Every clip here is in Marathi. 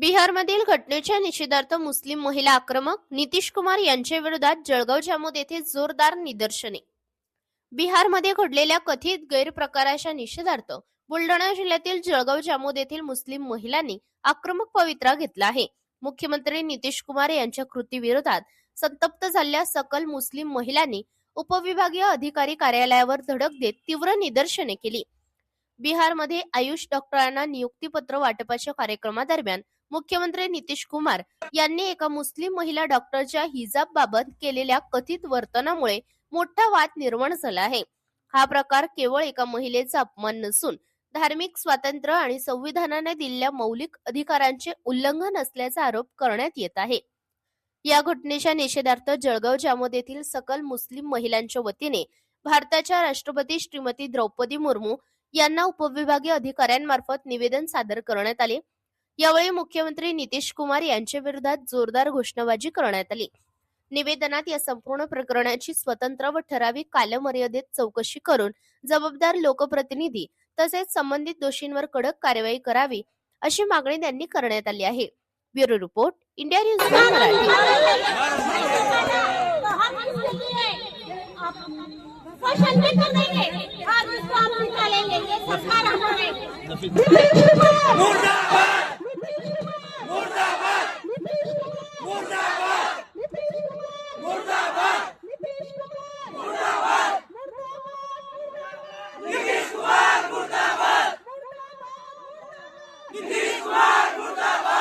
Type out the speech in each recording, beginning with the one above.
बिहारमधील घटनेच्या निषेधार्थ मुस्लिम महिला आक्रमक नितीश कुमार यांच्या विरोधात जळगाव जामोद येथे जोरदार निदर्शने. बिहारमध्ये घडलेल्या कथित गैरप्रकाराच्या निषेधार्थ बुलढाणा जिल्ह्यातील जळगाव जामोद येथील मुस्लिम महिलांनी आक्रमक पवित्रा घेतला आहे. मुख्यमंत्री नितीश कुमार यांच्या कृतीविरोधात संतप्त झालेल्या सकल मुस्लिम महिलांनी उपविभागीय अधिकारी कार्यालयावर धडक देत तीव्र निदर्शने केली. बिहारमध्ये आयुष डॉक्टरांना नियुक्तीपत्र वाटपाच्या कार्यक्रमादरम्यान मुख्यमंत्री नितीश कुमार यांनी एका मुस्लिम महिला डॉक्टरच्या हिजाब बाबत केलेल्या कथित वर्तनामुळे मोठा वाद निर्माण झाला आहे. हा प्रकार केवळ एका महिलेचा अपमान नसून धार्मिक स्वातंत्र्य आणि संविधानाने दिलेल्या मौलिक अधिकारांचे उल्लंघन असल्याचा आरोप करण्यात येत आहे. या घटनेच्या निषेधार्थ जळगाव जामोद येथील सकल मुस्लिम महिलांच्या वतीने भारताच्या राष्ट्रपती श्रीमती द्रौपदी मुर्मू यांना उपविभागीय अधिकाऱ्यांमार्फत निवेदन सादर करण्यात आले. यावेळी मुख्यमंत्री नितीश कुमार यांच्या विरोधात जोरदार घोषणाबाजी करण्यात आली. निवेदनात या संपूर्ण प्रकरणाची स्वतंत्र व ठराविक कालमर्यादेत चौकशी करून जबाबदार लोकप्रतिनिधी तसेच संबंधित दोषींवर कडक कारवाई करावी अशी मागणी त्यांनी करण्यात आली आहे. Bureau report India news Marathi. Question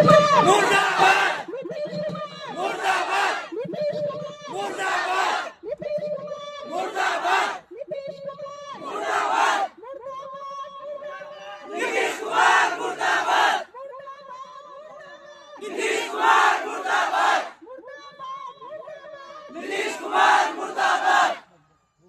भी कर देंगे आज इसको